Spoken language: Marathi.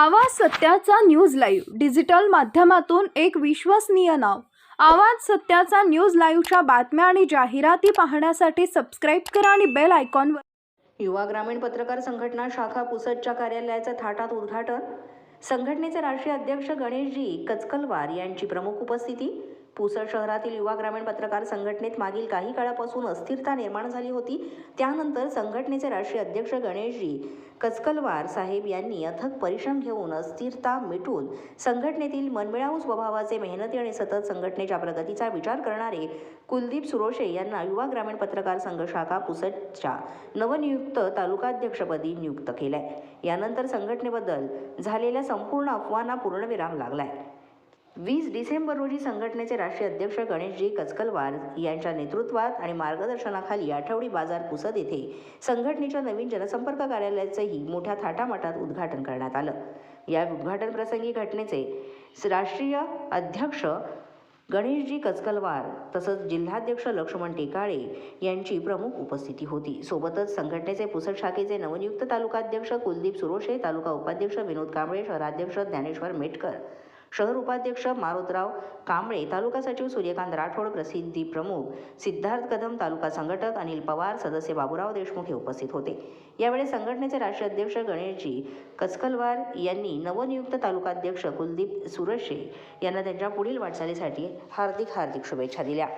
आवाज सत्याचा न्यूज लाईव्ह डिजिटल माध्यमातून एक विश्वसनीय नाव. आवाज सत्याचा न्यूज लाईव्हच्या बातम्या आणि जाहिराती पाहण्यासाठी सबस्क्राईब करा आणि बेल आयकॉनवर युवा ग्रामीण पत्रकार संघटना शाखा पुसदच्या कार्यालयाचं थाटात उद्घाटन. संघटनेचे राष्ट्रीय अध्यक्ष गणेशजी कचकलवार यांची प्रमुख उपस्थिती पुसद शहरातील युवा ग्रामीण पत्रकार संघटनेत मागील काही काळापासून अस्थिरता निर्माण झाली होती. त्यानंतर संघटनेचे राष्ट्रीय अध्यक्ष गणेशजी कचकलवार साहेब यांनी अथक परिश्रम घेऊन अस्थिरता मिटून संघटनेतील मनमिळावू स्वभावाचे मेहनती आणि सतत संघटनेच्या प्रगतीचा विचार करणारे कुलदीप सुरोशे यांना युवा ग्रामीण पत्रकार संघ शाखा पुसदच्या नवनियुक्त तालुकाध्यक्षपदी नियुक्त केलंय. यानंतर संघटनेबद्दल झालेल्या संपूर्ण अफवांना पूर्णविराम लागलाय. वीस डिसेंबर रोजी संघटनेचे राष्ट्रीय अध्यक्ष गणेशजी कचकलवार यांच्या नेतृत्वात आणि मार्गदर्शनाखाली आठवडी बाजार पुसद येथे संघटनेच्या नवीन जनसंपर्क कार्यालयाचंही मोठ्या थाटामाटात उद्घाटन करण्यात आलं. या उद्घाटन प्रसंगी घटनेचे राष्ट्रीय अध्यक्ष गणेशजी कचकलवार तसंच जिल्हाध्यक्ष लक्ष्मण टेकाळे यांची प्रमुख उपस्थिती होती. सोबतच संघटनेचे पुसद शाखेचे नवनियुक्त तालुकाध्यक्ष कुलदीप सुरोशे तालुका उपाध्यक्ष विनोद कांबळे शहराध्यक्ष ज्ञानेश्वर मेटकर शहर उपाध्यक्ष मारुतराव कांबळे तालुका सचिव सूर्यकांत राठोड प्रसिद्धी प्रमुख सिद्धार्थ कदम तालुका संघटक अनिल पवार सदस्य बाबूराव देशमुख हे उपस्थित होते. यावेळी संघटनेचे राष्ट्रीय अध्यक्ष गणेशजी कचकलवार यांनी नवनियुक्त तालुकाध्यक्ष कुलदीप सुरशे यांना त्यांच्या पुढील वाटचालीसाठी हार्दिक हार्दिक शुभेच्छा दिल्या.